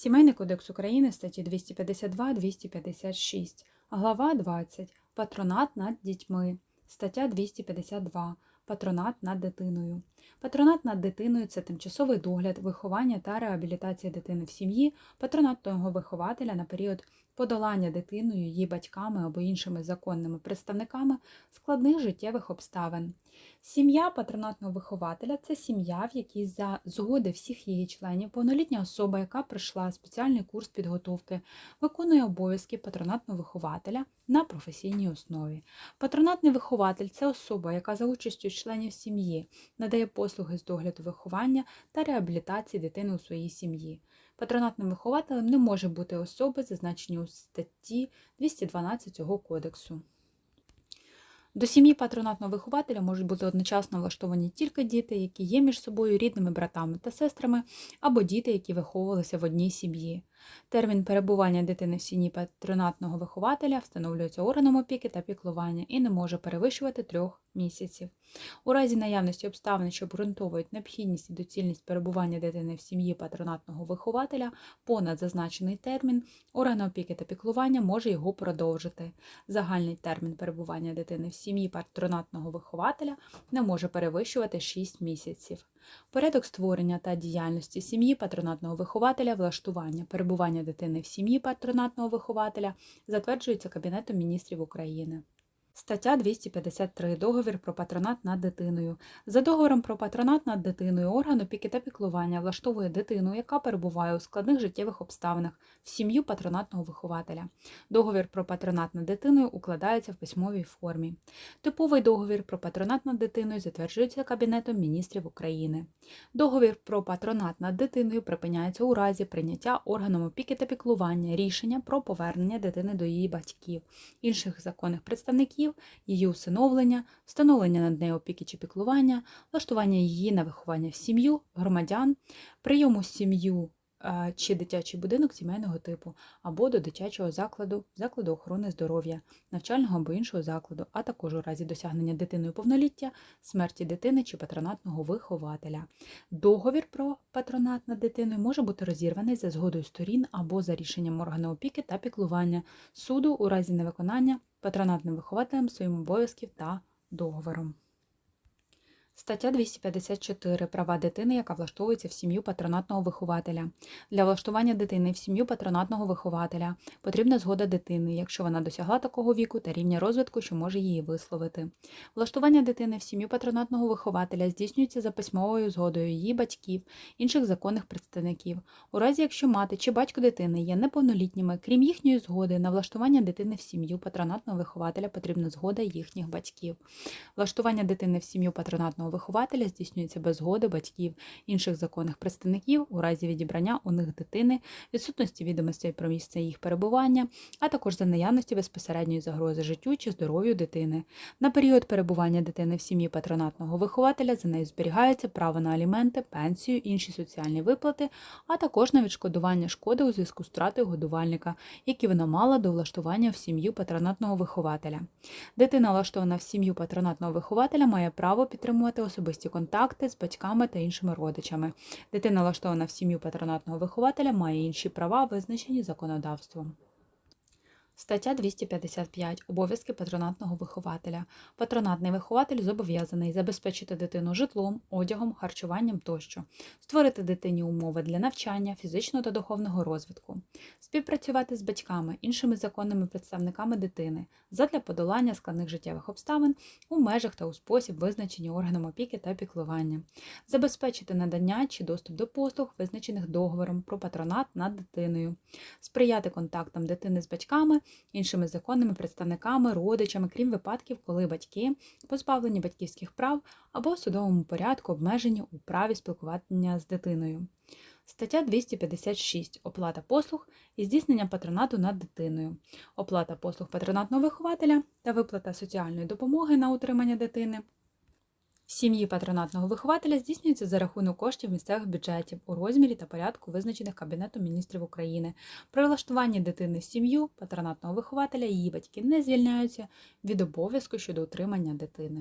Сімейний кодекс України статті 252-256, глава 20. Патронат над дітьми, стаття 252. Патронат над дитиною. Патронат над дитиною це тимчасовий догляд, виховання та реабілітація дитини в сім'ї, патронатного вихователя на період подолання дитиною, її батьками або іншими законними представниками складних життєвих обставин. Сім'я патронатного вихователя це сім'я, в якій за згоди всіх її членів повнолітня особа, яка пройшла спеціальний курс підготовки, виконує обов'язки патронатного вихователя на професійній основі. Патронатний вихователь це особа, яка за участю членів сім'ї надає послуги з догляду виховання та реабілітації дитини у своїй сім'ї. Патронатним вихователем не може бути особи, зазначені у статті 212 цього кодексу. До сім'ї патронатного вихователя можуть бути одночасно влаштовані тільки діти, які є між собою рідними братами та сестрами, або діти, які виховувалися в одній сім'ї. Термін перебування дитини в сім'ї патронатного вихователя встановлюється органом опіки та піклування і не може перевищувати трьох місяців. У разі наявності обставин, що обґрунтовують необхідність і доцільність перебування дитини в сім'ї патронатного вихователя понад зазначений термін, орган опіки та піклування може його продовжити. Загальний термін перебування дитини в сім'ї патронатного вихователя не може перевищувати 6 місяців. Порядок створення та діяльності сім'ї патронатного вихователя, влаштування, перебування дитини в сім'ї патронатного вихователя затверджується Кабінетом міністрів України. Стаття 253. Договір про патронат над дитиною. За договором про патронат над дитиною орган опіки та піклування влаштовує дитину, яка перебуває у складних життєвих обставинах в сім'ю патронатного вихователя. Договір про патронат над дитиною укладається в письмовій формі. Типовий договір про патронат над дитиною затверджується Кабінетом міністрів України. Договір про патронат над дитиною припиняється у разі прийняття органом опіки та піклування рішення про повернення дитини до її батьків, інших законних представників, її усиновлення, встановлення над нею опіки чи піклування, влаштування її на виховання в сім'ю, громадян, прийому сім'ю чи дитячий будинок сімейного типу або до дитячого закладу, закладу охорони здоров'я, навчального або іншого закладу, а також у разі досягнення дитиною повноліття, смерті дитини чи патронатного вихователя. Договір про патронат над дитиною може бути розірваний за згодою сторін або за рішенням органу опіки та піклування суду у разі невиконання патронатним вихователем своїм обов'язків та договором. Стаття 254. Права дитини, яка влаштовується в сім'ю патронатного вихователя. Для влаштування дитини в сім'ю патронатного вихователя потрібна згода дитини, якщо вона досягла такого віку та рівня розвитку, що може її висловити. Влаштування дитини в сім'ю патронатного вихователя здійснюється за письмовою згодою її батьків, інших законних представників. У разі, якщо мати чи батько дитини є неповнолітніми, крім їхньої згоди, на влаштування дитини в сім'ю патронатного вихователя потрібна згода їхніх батьків. Влаштування дитини в сім'ю патронатного вихователя здійснюється без згоди батьків, інших законних представників у разі відібрання у них дитини, відсутності відомостей про місце їх перебування, а також за наявності безпосередньої загрози життю чи здоров'ю дитини. На період перебування дитини в сім'ї патронатного вихователя за нею зберігається право на аліменти, пенсію, інші соціальні виплати, а також на відшкодування шкоди у зв'язку з втратою годувальника, які вона мала до влаштування в сім'ю патронатного вихователя. Дитина, влаштована в сім'ю патронатного вихователя, має право підтримувати особисті контакти з батьками та іншими родичами. Дитина, влаштована в сім'ю патронатного вихователя, має інші права, визначені законодавством. Стаття 255. Обов'язки патронатного вихователя. Патронатний вихователь зобов'язаний забезпечити дитину житлом, одягом, харчуванням тощо, створити дитині умови для навчання, фізичного та духовного розвитку, співпрацювати з батьками, іншими законними представниками дитини задля подолання складних життєвих обставин у межах та у спосіб, визначені органом опіки та піклування, забезпечити надання чи доступ до послуг, визначених договором про патронат над дитиною, сприяти контактам дитини з батьками іншими законними представниками, родичами, крім випадків, коли батьки позбавлені батьківських прав або в судовому порядку обмежені у праві спілкування з дитиною. Стаття 256. Оплата послуг і здійснення патронату над дитиною. Оплата послуг патронатного вихователя та виплата соціальної допомоги на утримання дитини. Сім'ї патронатного вихователя здійснюється за рахунок коштів місцевих бюджетів у розмірі та порядку, визначених Кабінетом міністрів України. При влаштуванні дитини в сім'ю патронатного вихователя її батьки не звільняються від обов'язку щодо утримання дитини.